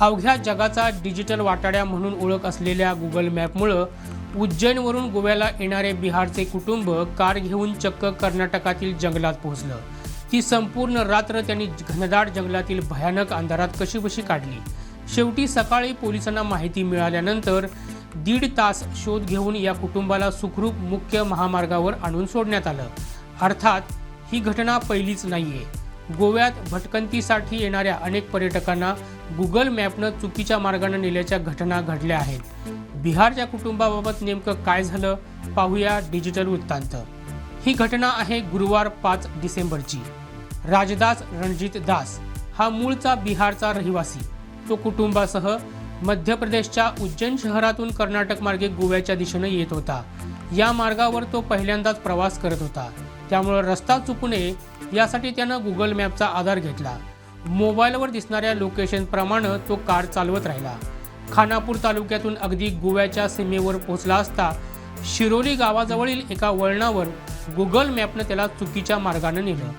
अवघ्या जगाचा डिजिटल वाटाड्या म्हणून ओळख असलेल्या गुगल मॅपमुळं उज्जैनवरून गोव्याला येणारे बिहारचे कुटुंब कार घेऊन चक्क कर्नाटकातील जंगलात पोहोचलं. ती संपूर्ण रात्र त्यांनी घनदाट जंगलातील भयानक अंधारात कशीबशी काढली? शेवटी सकाळी पोलिसांना माहिती मिळाल्यानंतर दीड तास शोध घेऊन या कुटुंबाला सुखरूप मुख्य महामार्गावर आणून सोडण्यात आलं. अर्थात ही घटना पहिलीच नाहीये. गोव्यात भटकंतीसाठी येणाऱ्या अनेक पर्यटकांना गुगल मॅपनं चुकीच्या मार्गानं नेल्याच्या घटना घडल्या आहेत. बिहारच्या कुटुंबाबाबत नेमकं काय झालं पाहूया डिजिटल वृत्तांत. ही घटना आहे गुरुवार पाच डिसेंबरची. राजदास रणजित दास हा मूळचा बिहारचा रहिवासी. तो कुटुंबासह मध्य प्रदेशच्या उज्जैन शहरातून कर्नाटक मार्गे गोव्याच्या दिशेनं येत होता. या मार्गावर तो पहिल्यांदाच प्रवास करत होता. त्यामुळं रस्ता चुकू नये यासाठी त्यानं गुगल मॅपचा आधार घेतला. मोबाईलवर दिसणाऱ्या लोकेशनप्रमाणे तो कार चालवत राहिला. खानापूर तालुक्यातून अगदी गोव्याच्या सीमेवर पोहोचला असता शिरोली गावाजवळील एका वळणावर गुगल मॅपनं त्याला चुकीच्या मार्गानं नेलं.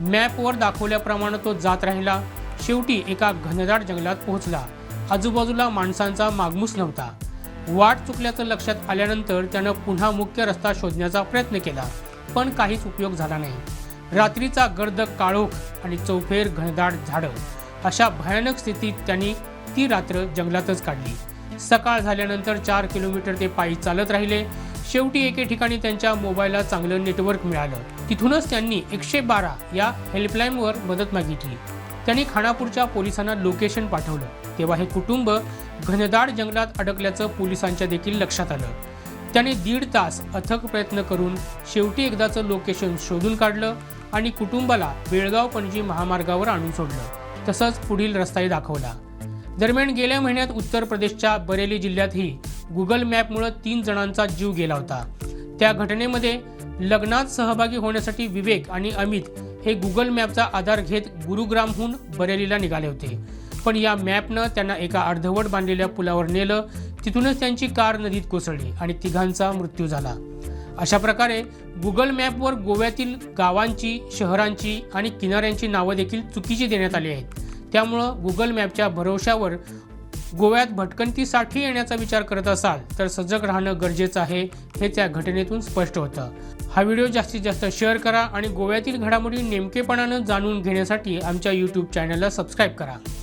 मॅपवर दाखवल्याप्रमाणे तो जात राहिला. शेवटी एका घनदाट जंगलात पोहोचला. आजूबाजूला माणसांचा मागमूस नव्हता. वाट चुकल्याचं लक्षात आल्यानंतर त्यानं पुन्हा मुख्य रस्ता शोधण्याचा प्रयत्न केला. पण काहीच उपयोग झाला नाही. रात्रीचा गर्द काळोख आणि चौफेर घनदाट झाडं अशा भयानक स्थितीत त्यांनी ती रात्र जंगलातच काढली. सकाळ झाल्यानंतर चार किलोमीटर ते पायी चालत राहिले. शेवटी एके ठिकाणी त्यांच्या मोबाईलला चांगलं नेटवर्क मिळालं. तिथूनच त्यांनी एकशे बारा या हेल्पलाईनवर मदत मागितली. त्यांनी खानापूरच्या पोलिसांना लोकेशन पाठवलं. तेव्हा हे कुटुंब घनदाट जंगलात अडकल्याचं पोलिसांच्या देखील लक्षात आलं. त्याने दीड तास अथक प्रयत्न करून शेवटी एकदाचं लोकेशन शोधून काढलं आणि कुटुंबाला बेळगाव पणजी महामार्गावर आणून सोडलं. तसंच पुढील रस्ताही दाखवला. दरम्यान गेल्या महिन्यात उत्तर प्रदेशच्या बरेली जिल्ह्यातही गुगल मॅपमुळे तीन जणांचा जीव गेला होता. त्या घटनेमध्ये लग्नात सहभागी होण्यासाठी विवेक आणि अमित हे गुगल मॅपचा आधार घेत गुरुग्रामहून बरेलीला निघाले होते. पण या मॅपनं त्यांना एका अर्धवट बांधलेल्या पुलावर नेलं तिथूनच त्यांची कार नदीत कोसळली आणि तिघांचा मृत्यू झाला. अशा प्रकारे गुगल मॅपवर गोव्यातील गावांची शहरांची आणि किनाऱ्यांची नावं देखील चुकीची देण्यात आली आहेत. त्यामुळं गुगल मॅपच्या भरवशावर गोव्यात भटकंतीसाठी येण्याचा विचार करत असाल तर सजग राहणं गरजेचं आहे हे त्या घटनेतून स्पष्ट होतं. हा व्हिडिओ जास्तीत जास्त शेअर करा आणि गोव्यातील घडामोडी नेमकेपणानं जाणून घेण्यासाठी आमच्या यूट्यूब चॅनलला सबस्क्राईब करा.